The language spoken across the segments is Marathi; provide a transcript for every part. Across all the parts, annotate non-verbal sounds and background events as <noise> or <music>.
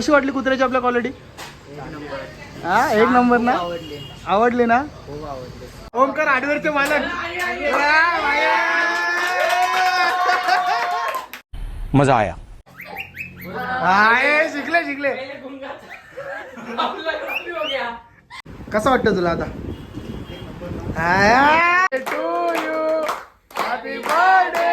कशी वाटली कुत्र्याची आपल्या क्वालिटी हा एक नंबर ना? आवडले ना? ओमकार हार्डवेअरचे मालक. मजा आया. हाय, शिकले शिकले. कसं वाटतं तुला आता? टू यू हॅपी बर्थडे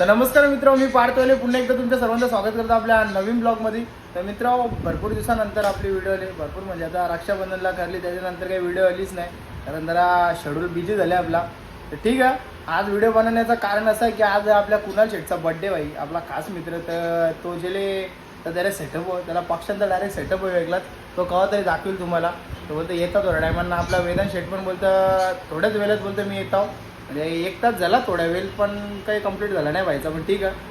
तर नमस्कार मित्र मी पार्थवाले पुन्हा एकदा तुमच्या सर्वांचं स्वागत करतो आपल्या नवीन ब्लॉगमध्ये. तर मित्र भरपूर दिवसानंतर आपली व्हिडिओ आली. भरपूर म्हणजे आता रक्षाबंधनला करली त्याच्यानंतर काही व्हिडिओ आलीच नाही. कारण जरा शेड्यूल बिझी झाले आपला. तर ठीक आहे. आज व्हिडिओ बनवण्याचं कारण असं आहे की आज आपल्या कुणाल शेठचा बड्डे भाई. आपला खास मित्र. तर तो जेले तर त्याला सेटअप हो त्याला पक्षांचा डायरेक्ट सेटअप वेगळाच तो कवा तरी दाखवेल तुम्हाला. तो बोलतो येतो थोड्या टायमांना. आपला वेदन शेठ पण बोलतं थोड्याच वेळेत बोलतो मी येतो. म्हणजे एक तास झाला थोड्या वेळ पण काही कंप्लीट झाला नाही व्हायचा पण ठीक आहे.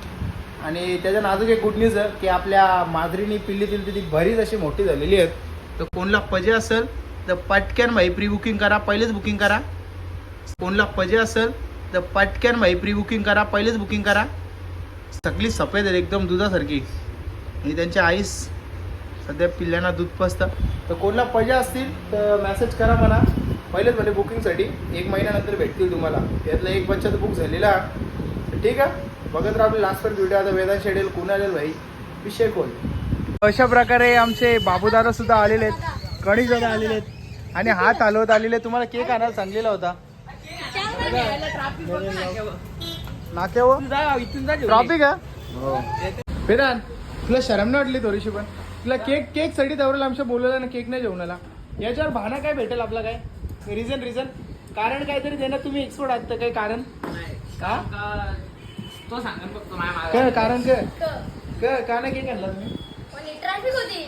आणि त्याच्यानं अजून एक गुड न्यूज आहे की आपल्या माधुरीनी पिल्लीतील ती बरीच अशी मोठी झालेली आहेत तर कोणला पजे असेल तर पटक्यान भाई प्री बुकिंग करा पहिलेच बुकिंग करा. कोणला पजे असेल तर पटक्यान भाई प्री बुकिंग करा पहिलेच बुकिंग करा. सगळी सफेद आहे एकदम दुधासारखी. आणि त्यांच्या आईस सध्या पिल्ल्यांना दूध पसतं तर कोणला पजे असतील तर मेसेज करा मला. पहिलेच म्हणजे बुकिंगसाठी एक महिन्यानंतर भेटतील तुम्हाला. त्यातलं एक बच्चा तर बुक झालेला ठीक आहे. बघत राहा आपली लास्ट व्हिडिओ आता वेदांत शेडेल कुणाल भाई? विषय कोण? अशा प्रकारे आमचे बाबूदादा सुद्धा आलेले आहेत. कणिक दादा आलेले आहेत. आणि हात हलवत आलेले. तुम्हाला केक आणायला सांगलेला होता. नाक्यावर? ट्रॉफिक वेदांत तुला शरम नाही वाटली थोडीशी पण? तुला केक केकसाठी तेवढं आमच्या बोलवलं ना केक नाही जेवणाला? याच्यावर भाना काय भेटेल आपला काय? रिझन रिझन कारण काहीतरी देण्यात तुम्ही एक्सपर्ट आहात तर काही कारण? का? तो सांगा फक्त माझ्या मागे. काय कारण काय काय का नाही केक आणला तुम्ही. ट्रॅफिक होती.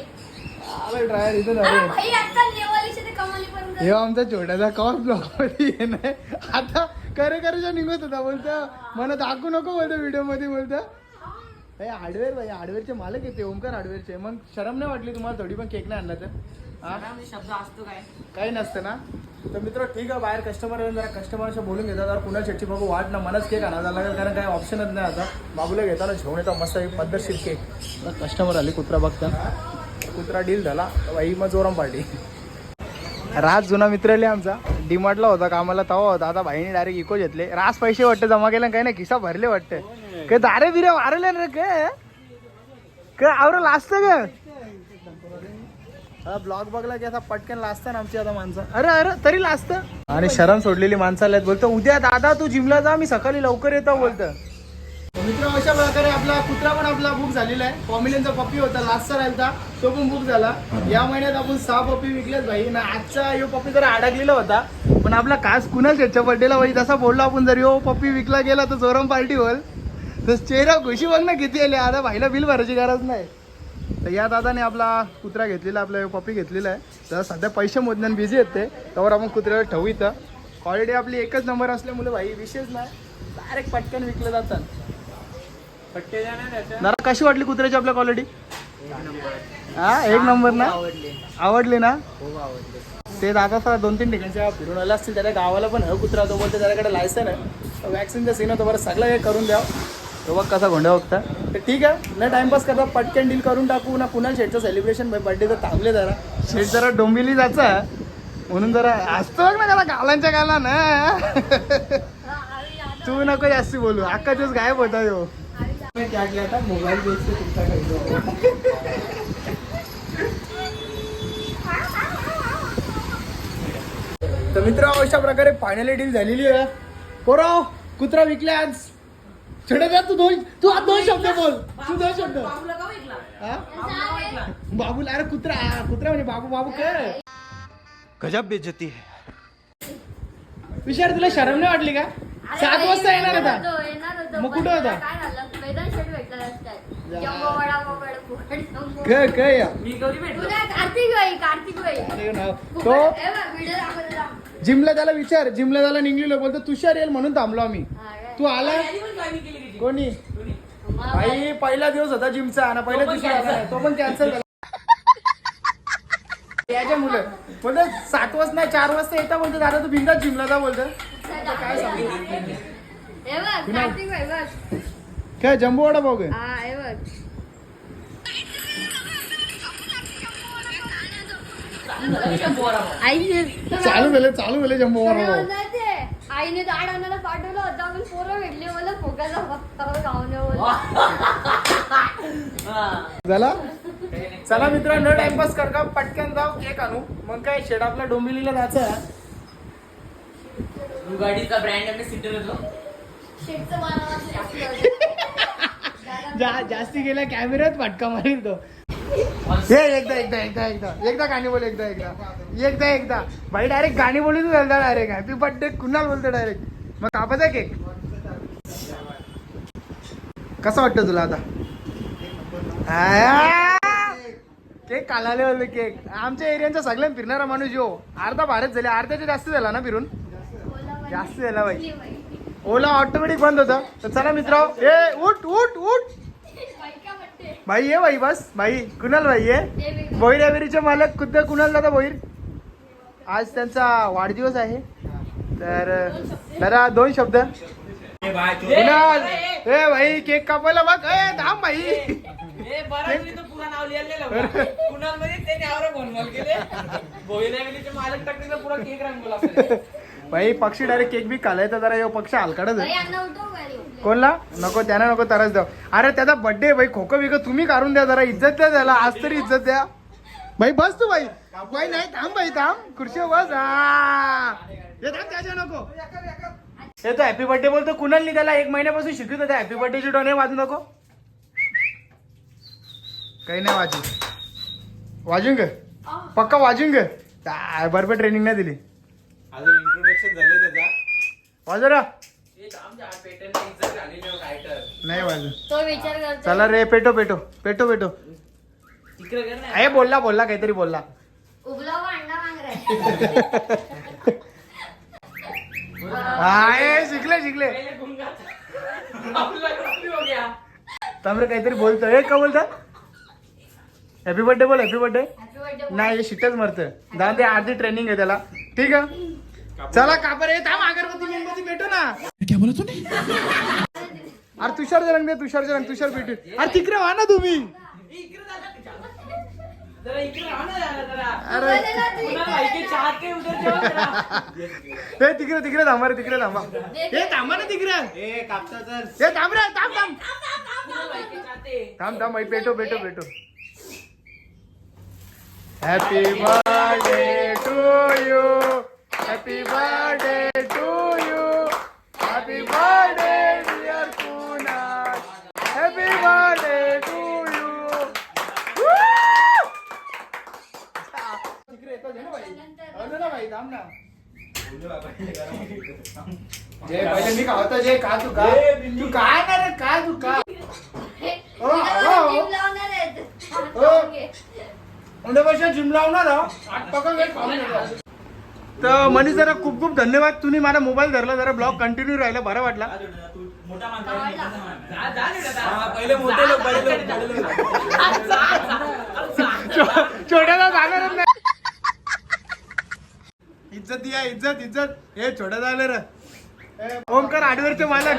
भाई आता लेवलीचे ते हे आमचा छोटासा कॉल ब्लॉगमध्ये येणार आता करे करेच्या निघत होता बोलतो. मला दाखवू नको बोलतो व्हिडिओमध्ये बोलतो. हार्डवेअर भाई हार्डवेअरचे मालक येते ओमकार हार्डवेअरचे मग शरम नाही वाटली तुम्हाला? थोडी पण केक नाही आणला तर? हा? शब्द असतो काय? काही नसतं ना? तर मित्र ठीक आहे बाहेर कस्टमर येऊन जरा कस्टमरशी बोलून घेतात. जरा कुणा शेटची बघू. वाट ना मलाच केक आणायला लागेल कारण काही ऑप्शनच नाही आता. बाबूला घेताना घेऊन येतो मस्त एक पद्धतशीर केक कस्टमर आले कुत्रा बघता कुत्रा डील झाला. बाई मग जोराम पाडली राज जुना मित्र आले आमचा. डीमार्टला होता कामाला तवा होता. आता भाईने डायरेक्ट इको घेतले. रास पैसे वाटते जमा केले काही नाही खिसा भरले वाटते. काय दारे बिरे वारले ना रे काय? काय आवर लाजत ग ब्लॉग बघला की आता पटकन लाजतं ना आमची आता माणसं. अरे अरे तरी लाजतं. आणि शरम सोडलेली माणसं आल्यात बोलतो उद्या दादा तू जिमला जा मी सकाळी लवकर येतो बोलतं. मित्र अशा प्रकारे आपला कुत्रा पण आपला बुक झालेला आहे. फॉमिलियनचा पप्पी होता लास्टचा राहिला तो पण बुक झाला. या महिन्यात आपण सहा पप्पी विकलेत भाई. ना आजचा यो पप्पी जरा अडकलेला होता. पण आपला खास कुणाल शेटच्या बड्डेला भाई जसा बोलला आपण जर. यो पप्पी विकला गेला तर जोरम पार्टी होईल. तर चेहरा खुशी बघ ना किती आले. आता भाईला बिल भरायची गरज नाही. तर या दादाने आपला कुत्रा घेतलेला आपला पप्पी घेतलेला आहे. तर सध्या पैसे मोजण्यात बिझी आहेत ते. त्यावर आपण कुत्र्याला ठेवू इथं. क्वालिटी आपली एकच नंबर असल्यामुळे भाई विशेष नाही. डायरेक्ट पटकन विकलं जातात जरा कशी वाटली कुत्र्याची आपल्या क्वालिटी हा एक नंबर ना? आवडले आवडली ना? ते दादा सर दोन तीन ठिकाणच्या फिरून आला असतील त्याच्या गावाला पण ह कुत्रा तो बोलतो त्याच्याकडे लायसन आहे. वॅक्सिनचा सीन होतं बरं सगळं हे करून द्या तो बघ कसा गोंड्या बघता. तर ठीक आहे. ना टाइमपास करता पटकन डील करून टाकू ना कुणा शेटचं सेलिब्रेशन बर्थडे तर थांबले जरा. शेट जरा डोंबिली जायचा. म्हणून जरा असतो बघ ना त्याला गालांच्या गाला ना तू नको जास्ती बोलू. अख्खा दिवस गायब होता यो क्या किया था मोबाइल बेच के कुत्ता खरीदा तर मित्र अशा प्रकारे फायनली डील झालेली आहे. पोराव कुत्रा विकले आज छडे द्या तू दोन तू आज दोन शब्द बोल. तू दोन शब्द. हा? बाबूला अरे कुत्रा हा, कुत्रा म्हणजे बाबू बाबू काय गजब बेइज्जती है। विचार तुला शरम नाही वाटली का? सात वाजता येणार होता. मग कुठं होता? काय झालं? मैदान शेट भेटला रस्त्यात <laughs> तो हे. जिमला त्याला विचार. जिमला त्याला निघलेलो बोलतो तुषार येईल म्हणून थांबलो आम्ही? तू आला? कोणी? भाई पहिला दिवस होता जिमचा आणि cancel. नाही. तो पण कॅन्सल झाला. <laughs> याच्या मुलं. बोलतो सात वाजता नाही चार वाजता येता बोलतो. दादा तू बिंदात जिमला जा बोलतो. काय सांगू? काय जम्बो वडा पाव काय? चालू झाले चालू झाले जम्बो वडा पाव आईने दाड आणायला पाठवलं होतं पण पोरं भेटले मला फोकाचा फक्त झाला? चला मित्रांनो टाइमपास कर का? पटकन जाऊ केक आणू. मग काय शेड आपल्या डोंबिवलीला जायचं? गाडीचा ब्रँड आम्ही सिटर जा जास्ती गेल्या कॅमेऱ्यात फटका मारील तो. हे एकदा एकदा एकदा एकदा. एकदा गाणी बोल एकदा एकदा. एकदा एकदा. भाई डायरेक्ट गाणी बोलून झालं डायरेक्ट हॅपी बर्थडे कुणाल बोलतो डायरेक्ट मग कापायचा केक कसं वाटतं तुला आता? केक कालाले बोलले केक. आमच्या एरियाचा सगळ्यां फिरणारा माणूस यो. अर्धा भारत झाले. अर्ध्याच्या जास्त झाला ना फिरून? जास्त झाला भाई. ओला ऑटोमॅटिक बंद होतं. तर चला मित्र ए उठ उठ उठ! भाई ये भाई बस भाई कुणाल भाई ये? बोईर एव्हरीचे मालक खुद्द कुणाल दादा बोईर आज त्यांचा वाढदिवस आहे. तर जरा दोन शब्द. कुणाल? ए भाई केक कापायला बघ. ए थांब भाई. भाई पक्षी डायरेक्ट केक बी खालायचा जरा. यो पक्षी हलकाडच भाई आहे कोणला? नको त्यांना नको तरच द्या अरे त्याचा बर्थडे भाई खोकं बिकं तुम्ही काढून द्या जरा. इज्जत द्या त्याला. आज तरी इज्जत द्या. भाई बस तू भाई भाई नाही थांब भाई थांब. खुर्शीवर बस. त्याच्या नको. हे तो हॅपी बर्थडे बोलतो. कुणाल त्याला? एक महिन्यापासून शिकवत होता. हॅपी बर्थडेची डोने वाजू नको. काही नाही वाजू. वाजून ग पक्का वाजून ग बरोबर ट्रेनिंग नाही दिली. अजून इंट्रोडक्शन झाले त्याचा. वाजव नाही रायटर नाही वाजू तो विचार करतो चला रे पेटो पेटो पेटो पेटो. अरे बोलला बोलला काहीतरी बोलला. उबला हुआ अंडा मांग रहा है हाय शिकले शिकले. कॉपी हो तांबरे काहीतरी बोलतो हे का बोलता हॅपी बर्थडे बोल हॅपी बर्थडे हॅपी बर्थडे नाही शिटच मरत जाऊन ते अर्धी ट्रेनिंग आहे त्याला. ठीक आहे? चला कापर हे थांब अगरबत्ती मेणबत्ती भेटो ना. अरे तुषारचे रंग दे तुषारचे रंग तुषार भेटू. अरे तिकडे व्हा ना तुम्ही. अरे. हे तिकडे तिकडे थांबा रे तिकडे थांबा. हे थांबा ना तिकडे. ए कापता तर. हे थांब रे थांब थांब. थांब थांब भाई पेटो पेटो पेटो happy birthday to you happy birthday to you happy birthday dear Kunal happy birthday to you भाई थांब ना जे पहिले मी खावतो जे का तू का तू काय ना रे काय तू का हो, हो. हो. जिम लावणार. आठ पकड वेळ खाऊन. तर मनीष जरा खूप खूप धन्यवाद. तुम्ही माझा मोबाईल धरला जरा ब्लॉग कंटिन्यू राहिला बरं वाटला. <laughs> छोट्याला जाणारच नाही. इज्जत दिया इज्जत इज्जत. हे छोट्या झालं रे. ओमकार हार्डवेअरचे मालक.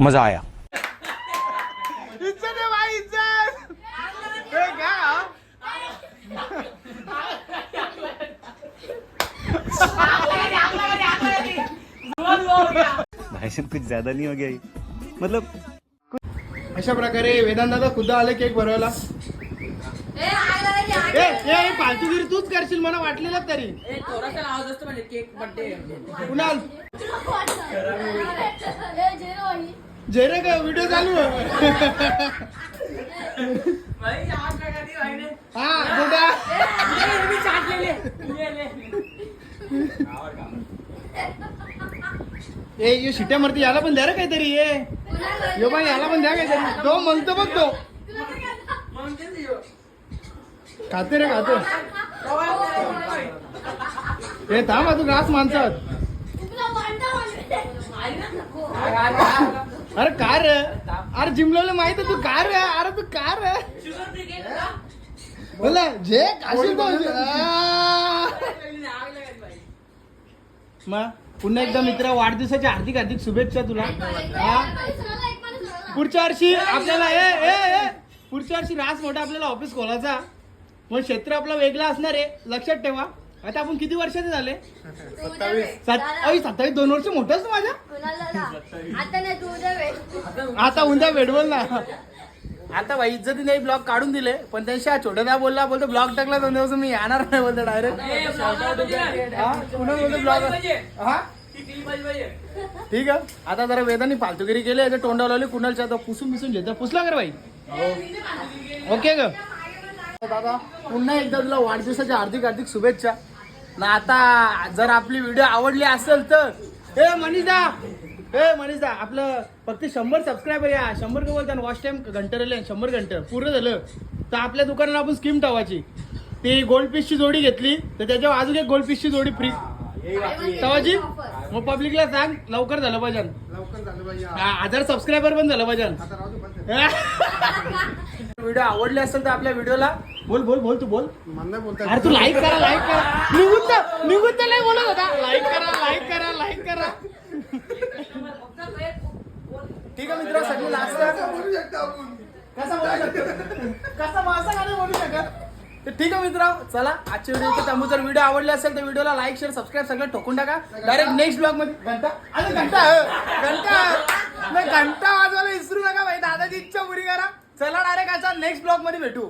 मजा आया इज्जत आहे भाई इज्जत हे का भाई साहब कुछ ज्यादा नहीं हो गया? मतलब अशा प्रकारे वेदांताचा खुद्द आले केक ए, फालतूगिरी तूच करशील मला वाटलेलं तरी. म्हणजे केक बर्थडे कुणाल. जेरे का व्हिडिओ चालू हा मोठा ये भी चाट ले ले ले ले ए यो शिट्या मारती याला पण द्या रे काहीतरी ये. यो बाई याला पण द्या काहीतरी. तो म्हणतो बघ तो. खाते रे खातो. हे थांब तू घास माणसात. अरे काय रे. अरे जिमलोले माहीत तू काय रे अरे तू काय रे बोला जे काशील तो. मग पुन्हा एकदा मित्र वाढदिवसाच्या हार्दिक हार्दिक शुभेच्छा तुला. हा. पुढच्या वर्षी आपल्याला ए ए ए पुढच्या वर्षी रास मोठा आपल्याला ऑफिस खोलायचा. मग क्षेत्र आपला वेगळा असणार आहे. लक्षात ठेवा. आता आपण किती वर्षाचे झाले. सात अय, सत्तावीस दोन वर्ष मोठाच माझ्या. आता उद्या भेटवल ना. आता भाई इज्जतीने ब्लॉग काढून दिले पण त्यांशी हा छोटा दा बोलला बोलतो ब्लॉग टाकला दोन दिवस मी येणार नाही बोलतो डायरेक्ट ब्लॉग. हा बोलतो ब्लॉग. हा. ठीक आहे. आता जरा वेदांनी फालतुगिरी केली याच्या तोंडावर लावली कुणालच्या आता पुसून बिसून घेतो पुसला कर बाई ओके ग. दादा पुन्हा एकदा तुला वाढदिवसाच्या हार्दिक हार्दिक शुभेच्छा. ना आता जर आपली व्हिडिओ आवडली असेल तर ए मनीषदा ए मनीषदा आपलं फक्त शंभर सबस्क्रायबर या. शंभर का बोलतात वॉच टाइम घंटे राहिले शंभर घंटे. पूर्ण झालं. तर आपल्या दुकानाला आपण स्कीम ठेवायची. ती गोल्ड पीसची जोडी घेतली. तर त्याच्यावर अजून एक गोल्ड पीसची जोडी फ्री तवाची मग पब्लिकला सांग लवकर झालं पाहिजे. लवकर झालं पाहिजे हजार सबस्क्रायबर पण झालं पाहिजे. व्हिडिओ <laughs> आवडले असेल तर आपल्या व्हिडिओला बोल बोल बोल तू बोल. बोलता अरे तू लाईक करा लाईक करा. निघून निघून नाही बोलत होता. लाईक करा लाईक करा लाईक करा. ठीक आहे मित्र सगळी लास्ट बोलू शकतो आपण? कसा बोलू शकतो? कसा माझा गाणं बोलू शकत? तर ठीक आहे मित्र चला आजच्या व्हिडिओ त्यामुळे जर व्हिडिओ आवडले असेल तर व्हिडिओला लाईक शेअर सबस्क्राईब सगळं ठोकून टाका. डायरेक्ट नेक्स्ट ब्लॉगमध्ये घंटा? अरे घंटा? घंटा? नाही घंटा वाजवायला विसरू नका भाई दादाची इच्छा पुरी करा. चला डायरेक्ट आता नेक्स्ट ब्लॉगमध्ये भेटू.